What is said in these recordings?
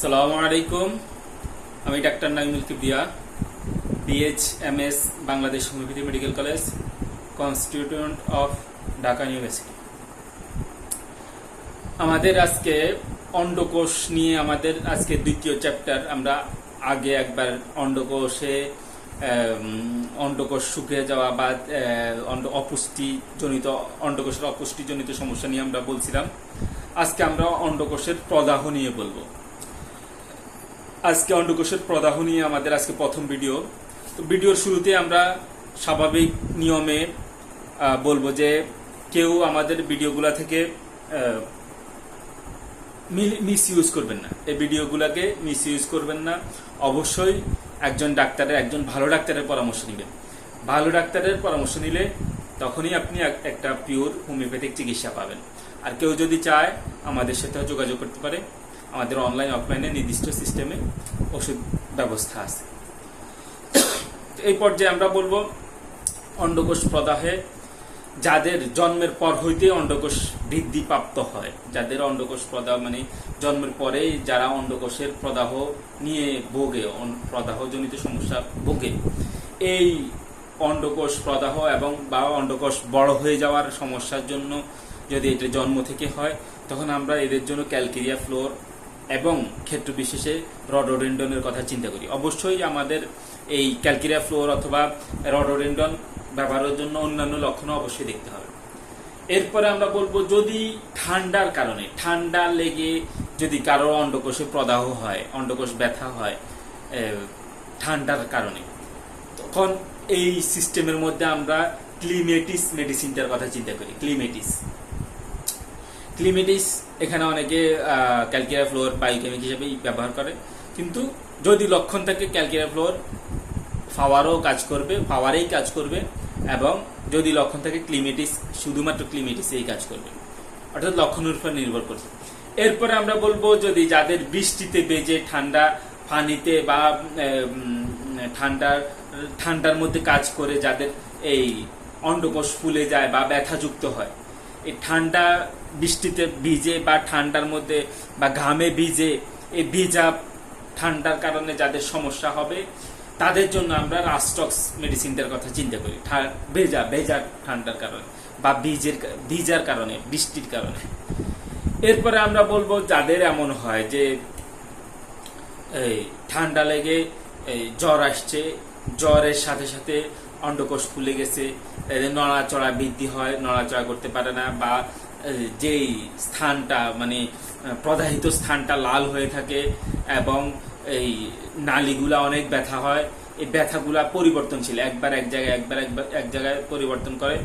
সালামু আলাইকুম। আমি doctor Naimul Kibria B H M S Bangladesh homeopathy medical college constituent of Dhaka university. আমাদের আজকে অন্ডকোষ নিয়ে আমাদের আজকে দ্বিতীয় চ্যাপ্টার। আমরা আগে একবার অন্ডকোষে অন্ডকোষ শুকিয়ে যাওয়া বা অপুষ্টিজনিত, অন্ডকোষের অপুষ্টিজনিত সমস্যা নিয়ে আমরা বলছিলাম। আজকে আমরা অন্ডকোষের প্রদাহ নিয়ে বলব। আজকে অন্ডকোষের প্রদাহ নিয়ে আমাদের আজকে প্রথম ভিডিও। তো ভিডিওর শুরুতে আমরা স্বাভাবিক নিয়মে বলব যে কেউ আমাদের ভিডিওগুলা থেকে মিস ইউজ করবেন না। এই ভিডিওগুলোকে মিস ইউজ করবেন না। অবশ্যই একজন ডাক্তারের একজন ভালো ডাক্তারের পরামর্শ নেবেন। ভালো ডাক্তারের পরামর্শ নিলে তখনই আপনি এক- একটা পিওর হোমিওপ্যাথিক চিকিৎসা পাবেন। আর কেউ যদি চায়, আমাদের সাথে যোগাযোগ করতে পারে। আমাদের অনলাইন অফলাইনে নির্দিষ্ট সিস্টেমে ওষুধ ব্যবস্থা আছে। এই পর্যায়ে আমরা বলব, অন্ডকোষ প্রদাহে যাদের জন্মের পর হইতে অন্ডকোষ বৃদ্ধি প্রাপ্ত হয়, যাদের অন্ডকোষ প্রদাহ মানে জন্মের পরেই যারা অন্ডকোষের প্রদাহ নিয়ে ভোগে প্রদাহজনিত সমস্যা ভোগে, এই অন্ডকোষ প্রদাহ এবং বা অন্ডকোষ বড় হয়ে যাওয়ার সমস্যার জন্য যদি এটা জন্ম থেকে হয়, তখন আমরা এদের জন্য ক্যালকেরিয়া ফ্লোর এবং ক্ষেত্র বিশেষে রডোডেন্ডনের কথা চিন্তা করি। অবশ্যই আমাদের এই ক্যালকেরিয়া ফ্লোর অথবা রডোডেন্ডন ব্যবহারের জন্য অন্যান্য লক্ষণ অবশ্যই দেখতে হবে। এরপরে আমরা বলব, যদি ঠান্ডার কারণে, ঠান্ডা লেগে যদি কারও অন্ডকোষে প্রদাহ হয়, অন্ডকোষ ব্যথা হয় ঠান্ডার কারণে, তখন এই সিস্টেমের মধ্যে আমরা ক্লিমেটিস মেডিসিনটার কথা চিন্তা করি, ক্লিমেটিস। ক্লিমেটিস এখানে অনেকে ক্যালকিয়া ফ্লোর বায়োকেমিক হিসেবে ব্যবহার করে। কিন্তু যদি লক্ষণ থাকে ক্যালকিয়া ফ্লোর ফাওয়ারও কাজ করবে, ফাওয়ারেই কাজ করবে, এবং যদি লক্ষণ থাকে ক্লিমেটিস শুধুমাত্র ক্লিমেটিস এই কাজ করবে। অর্থাৎ লক্ষণের উপর নির্ভর করছে। এরপরে আমরা বলব, যদি যাদের বৃষ্টিতে বেজে, ঠান্ডা পানিতে বা ঠান্ডার ঠান্ডার মধ্যে কাজ করে যাদের এই অন্ডকোষ ফুলে যায় বা ব্যথাযুক্ত হয়, এই ঠান্ডা বৃষ্টিতে ভিজে বা ঠান্ডার মধ্যে বা ঘামে ভিজে এই ভিজা ঠান্ডার কারণে যাদের সমস্যা হবে, তাদের জন্য আমরা রাস্টক্স মেডিসিনটার কথা চিন্তা করি। ভেজা ভেজা ঠান্ডার কারণে বা বীজের ভিজার কারণে, বৃষ্টির কারণে। এরপরে আমরা বলব যাদের এমন হয় যে, এই ঠান্ডা লেগে জ্বর আসছে, জ্বরের সাথে সাথে অন্ডকোষ ফুলে গেছে নড়াচড়া বৃদ্ধি হয়, নড়াচড়া করতে পারে না বা যেই স্থানটা মানে প্রদাহিত স্থানটা লাল হয়ে থাকে এবং এই নালিগুলা অনেক ব্যথা হয়, এই ব্যথাগুলা পরিবর্তনশীল, একবার এক জায়গায়, একবার একবার এক জায়গায় পরিবর্তন করে।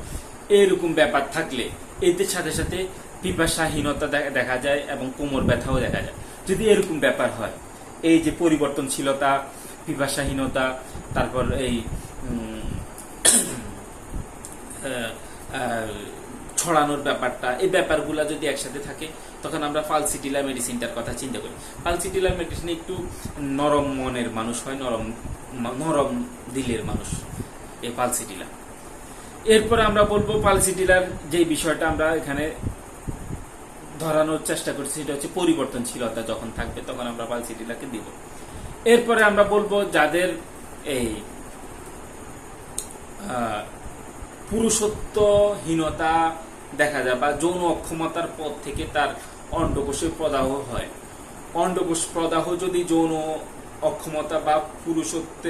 এরকম ব্যাপার থাকলে এদের সাথে সাথে পিপাসাহীনতা দেখা- যায় এবং কোমর ব্যথাও দেখা যায়। যদি এরকম ব্যাপার হয়, এই যে পরিবর্তনশীলতা, পিপাসাহীনতা, তারপর এই ছড়ানোর ব্যাপারটা, এই ব্যাপারগুলো যদি একসাথে থাকে, তখন আমরা ফালসিটিলা মেডিসিনটার কথা চিন্তা করি। ফালসিটিলা মেডিসিন একটু নরম মনের মানুষ হয়, নরম নরম দিলের মানুষ, এই পালসিটিলা এরপরে আমরা বলব পালসিটিলার যে বিষয়টা আমরা এখানে ধরানোর চেষ্টা করছি, সেটা হচ্ছে পরিবর্তনশীলতা যখন থাকবে, তখন আমরা পালসিটিলাকে দিব। এরপরে আমরা বলব যাদের এই পুরুষত্বহীনতা দেখা যায় বা যৌন অক্ষমতার পর থেকে তার অন্ডকোষে প্রদাহ হয়। অন্ডকোষ প্রদাহ যদি যৌন অক্ষমতা বা পুরুষত্ব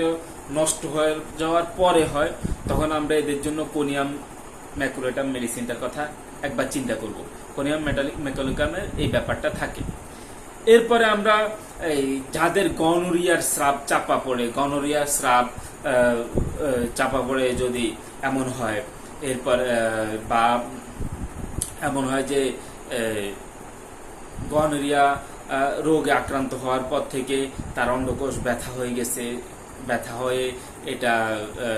নষ্ট হয়ে যাওয়ার পরে হয়, তখন আমরা এদের জন্য কোনিয়াম ম্যাকুলেটাম মেডিসিনটার কথা একবার চিন্তা করব। কোনিয়াম মেটালিক ম্যাকুলিকামের এই ব্যাপারটা থাকে। এরপরে আমরা এই যাদের গনোরিয়ার স্রাব চাপা পড়ে, গনোরিয়ার স্রাব চাপা পড়ে যদি এমন হয়, এরপর বা এমন হয় যে গনোরিয়া রোগে আক্রান্ত হওয়ার পর থেকে তার অন্ডকোষ ব্যথা হয়ে গেছে। ব্যথা হয়ে এটা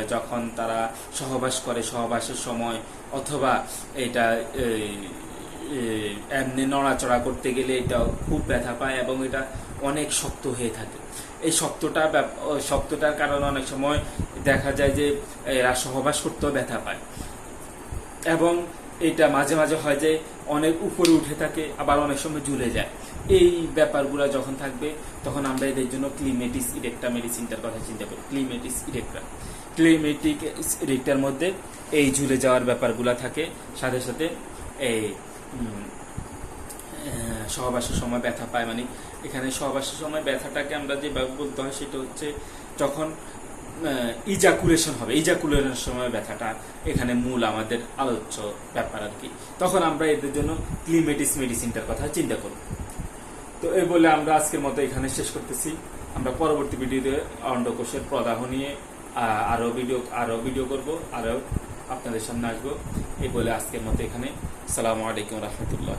যখন তারা সহবাস করে, সহবাসের সময় অথবা এটা এমনি নড়াচড়া করতে গেলে এটা খুব ব্যথা পায় এবং এটা অনেক শক্ত হয়ে থাকে। এই শক্তটা শক্তটার কারণে অনেক সময় দেখা যায় যে, এরা সহবাস করতেও ব্যথা পায়। এবং এটা মাঝে মাঝে হয় যে অনেক উপরে উঠে থাকে, আবার অনেক সময় ঝুলে যায়। এই ব্যাপারগুলো যখন থাকবে, তখন আমরা এদের জন্য ক্লিমেটিস ইরেক্টা মেডিসিনটার কথা চিন্তা করি। ক্লিমেটিস ইরেক্টা ক্লিমেটিক ইরেক্টার মধ্যে এই ঝুলে যাওয়ার ব্যাপারগুলো থাকে। সাথে সাথে এই সহবাসের সময় ব্যথা পায়। মানে এখানে সহবাসের সময় ব্যথাটাকে আমরা যেভাবে বলতে হয়, সেটা হচ্ছে যখন ইজাকুলেশন হবে। ইজাকুলেশনের সময় ব্যথাটা এখানে মূল আমাদের আলোচ্য ব্যাপার আর কি। তখন আমরা এদের জন্য ক্লিমেটিস মেডিসিনটার কথা চিন্তা করব। তো এই বলে আমরা আজকের মতো এখানে শেষ করতেছি। আমরা পরবর্তী ভিডিওতে অন্ডকোষের প্রদাহ নিয়ে আরও ভিডিও আরও ভিডিও করব আরও আপনাদের সামনে আসব। এই বলে আজকের মতো এখানে। সালামু আলাইকুম রহমতুল্লাহ